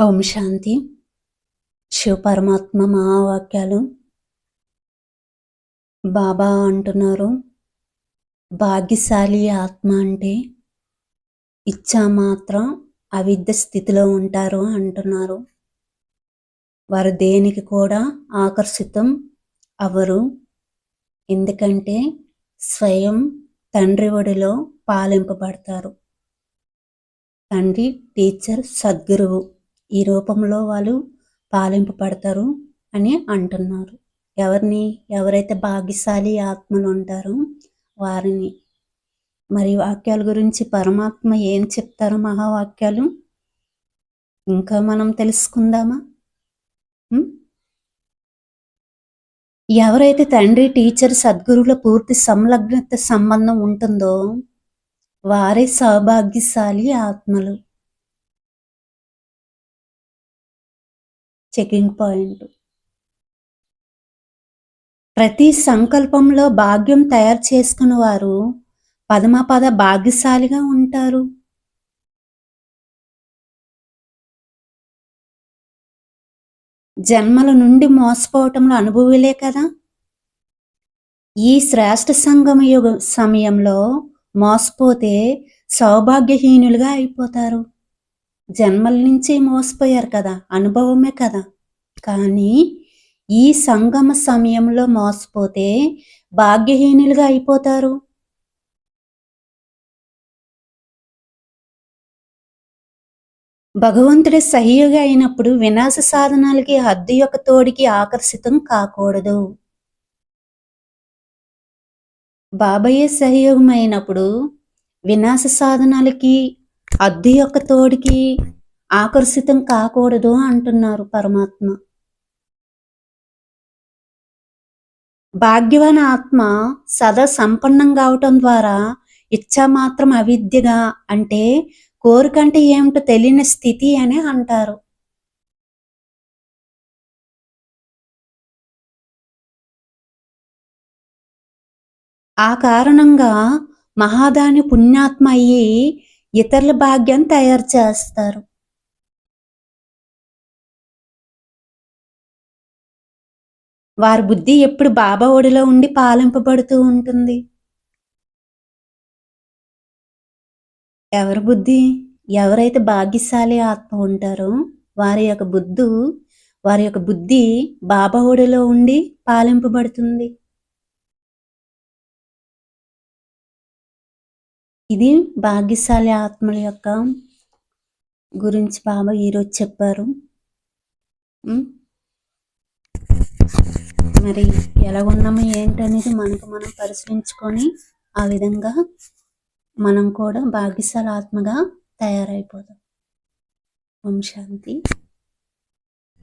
ఓం శాంతి. శివ పరమాత్మ మహావాక్యాలు. బాబా అంటున్నారు భాగ్యశాలి ఆత్మ అంటే ఇచ్చా మాత్రం అవిద్య స్థితిలో ఉంటారు అంటున్నారు. వారు దేనికి కూడా ఆకర్షితం అవరు ఎందుకంటే స్వయం తండ్రి ఒడిలో పాలింపబడతారు. తండ్రి టీచర్ సద్గురువు. ఈ రూపంలో వాళ్ళు పాలింపబడతారు అని అంటున్నారు. ఎవరిని ఎవరైతే భాగ్యశాలి ఆత్మలు ఉంటారో వారిని. మరి వాక్యాల గురించి పరమాత్మ ఏం చెప్తారు మహావాక్యాలు ఇంకా మనం తెలుసుకుందామా? ఎవరైతే తండ్రి టీచర్ సద్గురువుల పూర్తి సంలగ్నత సంబంధం ఉంటుందో వారే సౌభాగ్యశాలి ఆత్మలు. Checking point. ప్రతి సంకల్పంలో భాగ్యం తయారు చేసుకున్న వారు పదమపద భాగ్యశాలిగా ఉంటారు. జన్మల నుండి మోసపోవటంలో అనుభవిలే కదా? ఈ శ్రేష్ఠ సంగమ యుగ సమయంలో మోసపోతే సౌభాగ్యహీనులుగా అయిపోతారు. జన్మల నుంచి మోసపోయారు కదా అనుభవమే కదా. కానీ ఈ సంగమ సమయంలో మోసపోతే భాగ్యహీనులుగా అయిపోతారు. భగవంతుడి సహయోగి అయినప్పుడు వినాశ సాధనాలకి హద్దు యొక్క తోడికి ఆకర్షితం కాకూడదు. బాబయ్య సహయోగం అయినప్పుడు వినాశ సాధనాలకి అద్దు యొక్క తోడికి ఆకర్షితం కాకూడదు అంటున్నారు పరమాత్మ. భాగ్యవాన్ ఆత్మ సదా సంపన్నం కావటం ద్వారా ఇచ్చా మాత్రం అవిద్యగా అంటే కోరికంటే ఏమిటో తెలియని స్థితి అని అంటారు. ఆ కారణంగా మహాదాని పుణ్యాత్మ అయ్యి ఇతరుల భాగ్యం తయారు చేస్తారు. వారి బుద్ధి ఎప్పుడు బాబా ఒడిలో ఉండి పాలింపబడుతూ ఉంటుంది. ఎవరి బుద్ధి ఎవరైతే భాగ్యశాలి ఆత్మ ఉంటారో వారి యొక్క బుద్ధు వారి యొక్క బుద్ధి బాబా ఒడిలో ఉండి పాలింపబడుతుంది. ఇది భాగ్యశాలి ఆత్మల యొక్క గురించి బాబా ఈరోజు చెప్పారు. మరి ఎలా ఉన్నామో ఏంటనేది మనకు మనం పరిశీలించుకొని ఆ విధంగా మనం కూడా భాగ్యశాలి ఆత్మగా తయారైపోదాం. ఓం శాంతి.